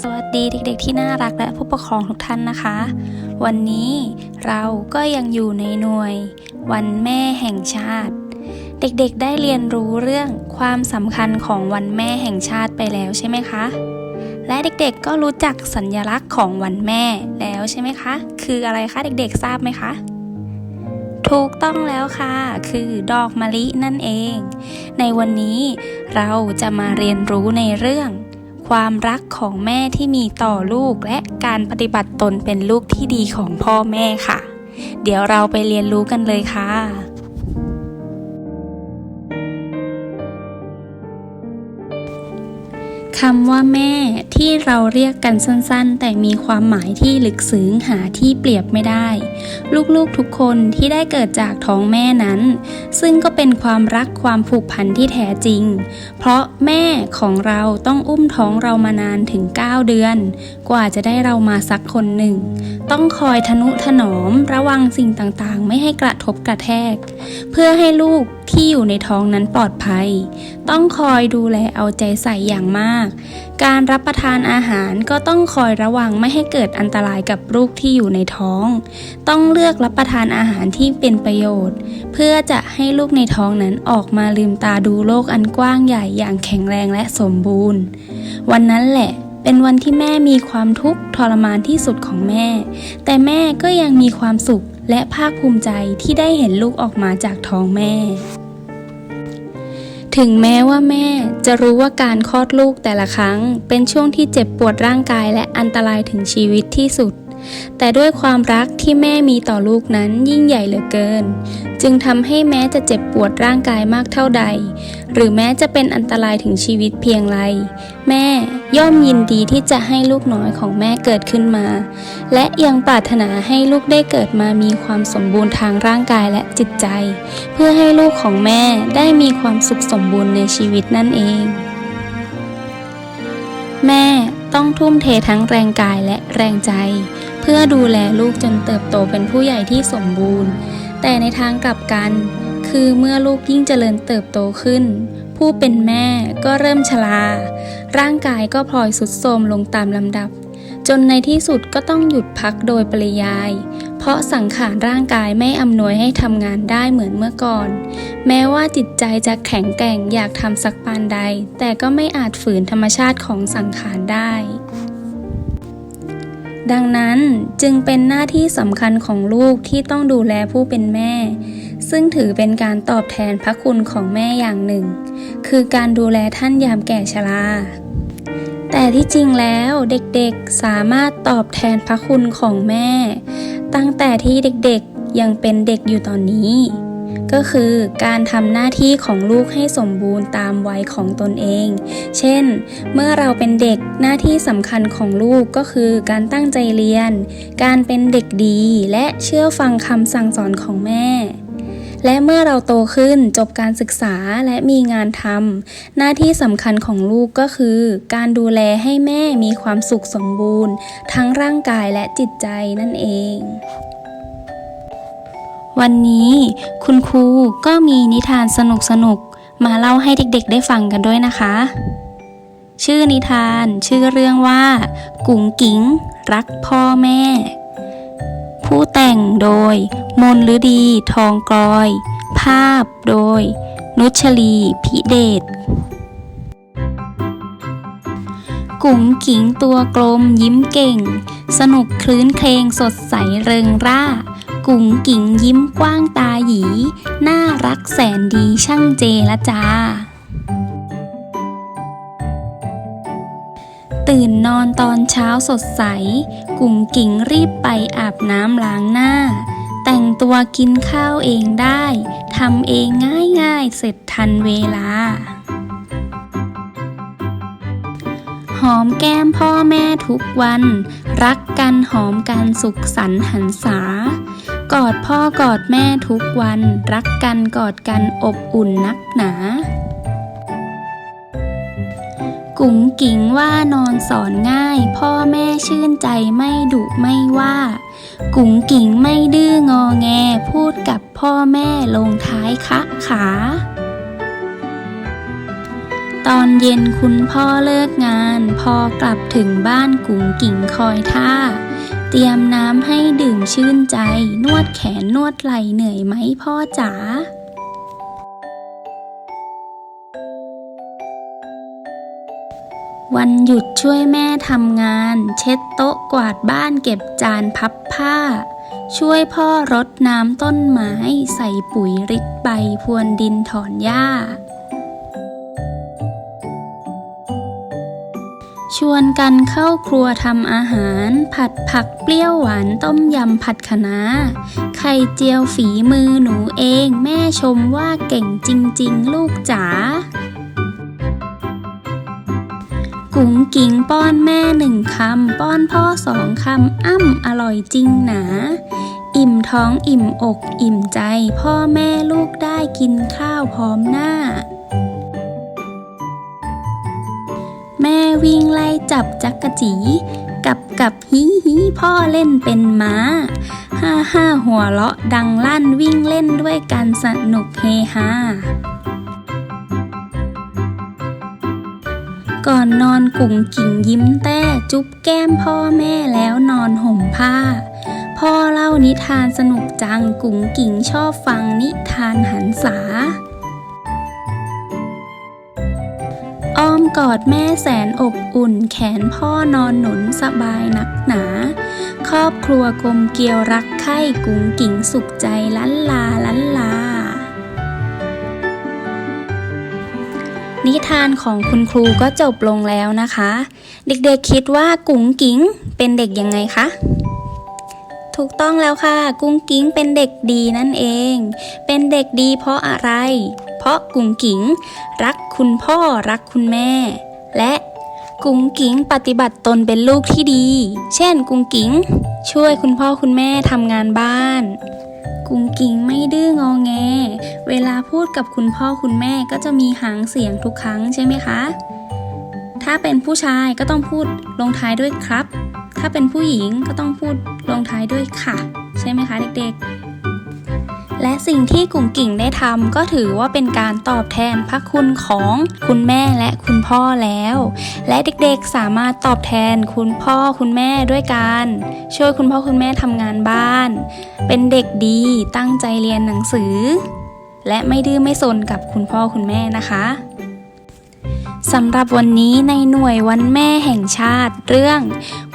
สวัสดีเด็กๆที่น่ารักและผู้ปกครองทุกท่านนะคะ วันนี้เราก็ยังอยู่ในหน่วย วันแม่แห่งชาติ เด็กๆได้เรียนรู้เรื่องความสำคัญของวันแม่แห่งชาติไปแล้วใช่ไหมคะ และเด็กๆก็รู้จักสัญลักษณ์ของวันแม่แล้วใช่ไหมคะ คืออะไรคะเด็กๆทราบไหมคะถูกต้องแล้วค่ะ คือดอกมะลินั่นเอง ในวันนี้ เราจะมาเรียนรู้ในเรื่อง ความรักของแม่ที่มีต่อลูกและการปฏิบัติตนเป็นลูกที่ดีของพ่อแม่ค่ะ เดี๋ยวเราไปเรียนรู้กันเลยค่ะ คำว่าแม่ที่เราเรียกกันสั้นๆ แต่มีความหมายที่ลึกซึ้งหาที่เปรียบไม่ได้ ลูกๆทุกคนที่ได้เกิดจากท้องแม่นั้น ซึ่งก็เป็นความรักความผูกพันที่แท้จริง เพราะแม่ของเราต้องอุ้มท้องเรามานานถึง 9 เดือน กว่าจะได้เรามาสักคนหนึ่ง ต้องคอยทนุถนอมระวังสิ่งต่างๆ ไม่ให้กระทบกระแทก เพื่อให้ลูก ที่อยู่ในท้องนั้นปลอดภัย ต้องคอยดูแลเอาใจใส่อย่างมาก การรับประทานอาหารก็ต้องคอยระวังไม่ให้เกิดอันตรายกับลูกที่อยู่ในท้อง ต้องเลือกรับประทานอาหารที่เป็นประโยชน์ เพื่อจะให้ลูกในท้องนั้นออกมาลืมตาดูโลกอันกว้างใหญ่อย่างแข็งแรงและสมบูรณ์ วันนั้นแหละเป็นวันที่แม่มีความทุกข์ทรมานที่สุดของแม่ แต่แม่ก็ยังมีความสุขและภาคภูมิใจที่ได้เห็นลูกออกมาจากท้องแม่ ถึงแม้ว่าแม่จะรู้ว่าการคลอดลูกแต่ละครั้ง เป็นช่วงที่เจ็บปวดร่างกายและอันตรายถึงชีวิตที่สุด แต่ด้วยความรักที่แม่มีต่อลูกนั้นยิ่งใหญ่เหลือเกิน จึงทำให้แม้จะเจ็บปวดร่างกายมากเท่าใด หรือแม้จะเป็นอันตรายถึงชีวิตเพียงไร แม่ย่อมยินดีที่จะให้ลูกน้อยของแม่เกิดขึ้นมา และยังปรารถนาให้ลูกได้เกิดมามีความสมบูรณ์ทางร่างกายและจิตใจ เพื่อให้ลูกของแม่ได้มีความสุขสมบูรณ์ในชีวิตนั่นเอง แม่ต้องทุ่มเททั้งแรงกายและแรงใจ พื่อดูแลลูกจนเติบโตเป็นผู้ใหญ่ที่สมบูรณ์ แต่ในทางกลับกัน คือเมื่อลูกยิ่งเจริญเติบโตขึ้น ผู้เป็นแม่ก็เริ่มชราร่างกายก็พลอยสุดโทรมลงตามลำดับ จนในที่สุดก็ต้องหยุดพักโดยปริยาย เพราะสังขารร่างกายไม่อำนวยให้ทำงานได้เหมือนเมื่อก่อน แม้ว่าจิตใจจะแข็งแกร่งอยากทำสักปานใด แต่ก็ไม่อาจฝืนธรรมชาติของสังขารได้ ดังนั้นจึงเป็นหน้าที่สำคัญของลูกที่ต้องดูแลผู้เป็นแม่ ซึ่งถือเป็นการตอบแทนพระคุณของแม่อย่างหนึ่ง คือการดูแลท่านยามแก่ชราแต่ที่จริงแล้วเด็กๆสามารถตอบแทนพระคุณของแม่ ตั้งแต่ที่เด็กๆยังเป็นเด็กอยู่ตอนนี้ ก็คือการทำหน้าที่ของลูกให้สมบูรณ์ตามวัยของตนเอง เช่น เมื่อเราเป็นเด็กหน้าที่สำคัญของลูกก็คือการตั้งใจเรียน การเป็นเด็กดีและเชื่อฟังคำสั่งสอนของแม่และเมื่อเราโตขึ้นจบการศึกษาและมีงานทำหน้าที่สำคัญของลูกก็คือ การดูแลให้แม่มีความสุขสมบูรณ์ ทั้งร่างกายและจิตใจนั่นเอง วันนี้คุณครูก็มีนิทานสนุกๆมาเล่าให้เด็กๆได้ฟังกันด้วยนะคะ ชื่อนิทานชื่อเรื่องว่า กุ๋งกิ๋งรักพ่อแม่ ผู้แต่งโดย มนฤดี ทองกลอย ภาพโดย นุชลีพิเดชกุ๋งกิ๋งตัวกลมยิ้มเก่ง สนุกคลื้นเครงสดใสเริงร่า กุ๋งกิ๋งยิ้มกว้างตาหยี น่ารักแสนดีช่างเจละจ้าตื่นนอนตอนเช้าสดใส กุ๋งกิ๋งรีบไปอาบน้ำล้างหน้า แต่งตัวกินข้าวเองได้ทำเองง่ายๆเสร็จทันเวลาหอมแก้มพ่อแม่ทุกวัน รักกันหอมกันสุขสันต์หันษา กอดพ่อกอดแม่ทุกวัน รักกันกอดกันอบอุ่นนักหนา กุ๋งกิ๋งว่านอนสอนง่าย พ่อแม่ชื่นใจไม่ดุไม่ว่า กุ๋งกิ๋งไม่ดื้องอแง พูดกับพ่อแม่ลงท้ายคะขาตอนเย็นคุณพ่อเลิกงาน พอกลับถึงบ้านกุ๋งกิ่งคอยท่า เตรียมน้ำให้ดื่มชื่นใจ นวดแขนนวดไหล่เหนื่อยไหมพ่อจ๋าวันหยุดช่วยแม่ทำงาน เช็ดโต๊ะกวาดบ้านเก็บจานพับผ้า ช่วยพ่อรดน้ำต้นไม้ ใส่ปุ๋ยริดใบพรวนดินถอนหญ้า ชวนกันเข้าครัวทำอาหาร ผัดผักเปรี้ยวหวานต้มยำผัดคะน้า ไข่เจียวฝีมือหนูเอง แม่ชมว่าเก่งจริง ๆ ลูกจ๋ากุ๋งกิงป้อนแม่หนึ่งคำ ป้อนพ่อสองคำ อ้ำอร่อยจริงหนา อิ่มท้องอิ่มอกอิ่มใจ พ่อแม่ลูกได้กินข้าวพร้อมหน้า แม่วิ่งไล่จับจักกะจี กับกับฮีฮีพ่อเล่นเป็นม้า ห้าห้าหัวเราะดังลั่นวิ่งเล่นด้วยกันสนุกเฮฮาก่อนนอนกุ่งกิ่งยิ้มแต้จุ๊บแก้มพ่อแม่แล้วนอนห่มผ้า พ่อเล่านิทานสนุกจังกุ๋งกิ่งชอบฟังนิทานหันษา กอดแม่แสนอบอุ่น แขนพ่อนอนหนุนสบายหนักหนา ครอบครัวกลมเกลียวรักใคร่กุ๋งกิ่งสุขใจลันลาลันลา นิทานของคุณครูก็จบลงแล้วนะคะ เด็กๆคิดว่ากุ๋งกิ๋งเป็นเด็กยังไงคะถูกต้องแล้วค่ะ กุ้งกิ้งเป็นเด็กดีนั่นเอง เป็นเด็กดีเพราะอะไร เพราะกุ้งกิ๋งรักคุณพ่อรักคุณแม่ และกุ้งกิ๋งปฏิบัติตนเป็นลูกที่ดี เช่น กุ้งกิ๋งช่วยคุณพ่อคุณแม่ทำงานบ้าน กุ้งกิ่งไม่ดื้องอแง เวลาพูดกับคุณพ่อคุณแม่ก็จะมีหางเสียงทุกครั้งใช่ไหมคะ ถ้าเป็นผู้ชายก็ต้องพูดลงท้ายด้วยครับ ถ้าเป็นผู้หญิงก็ต้องพูดลงท้ายด้วยค่ะ ใช่ไหมคะเด็กๆ และสิ่งที่กุ่งกิ่งได้ทำก็ถือว่าเป็นการตอบแทนพระคุณของคุณแม่และคุณพ่อแล้ว และเด็กๆสามารถตอบแทนคุณพ่อคุณแม่ด้วยการช่วยคุณพ่อคุณแม่ทำงานบ้าน เป็นเด็กดีตั้งใจเรียนหนังสือ และไม่ดื้อไม่สนกับคุณพ่อคุณแม่นะคะ สำหรับวันนี้ในหน่วยวันแม่แห่งชาติเรื่อง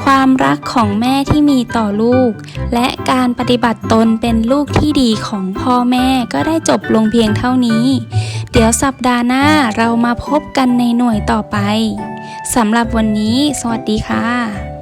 ความรักของแม่ที่มีต่อลูก และการปฏิบัติตนเป็นลูกที่ดีของพ่อแม่ก็ได้จบลงเพียงเท่านี้ เดี๋ยวสัปดาห์หน้าเรามาพบกันในหน่วยต่อไปสำหรับวันนี้ สวัสดีค่ะ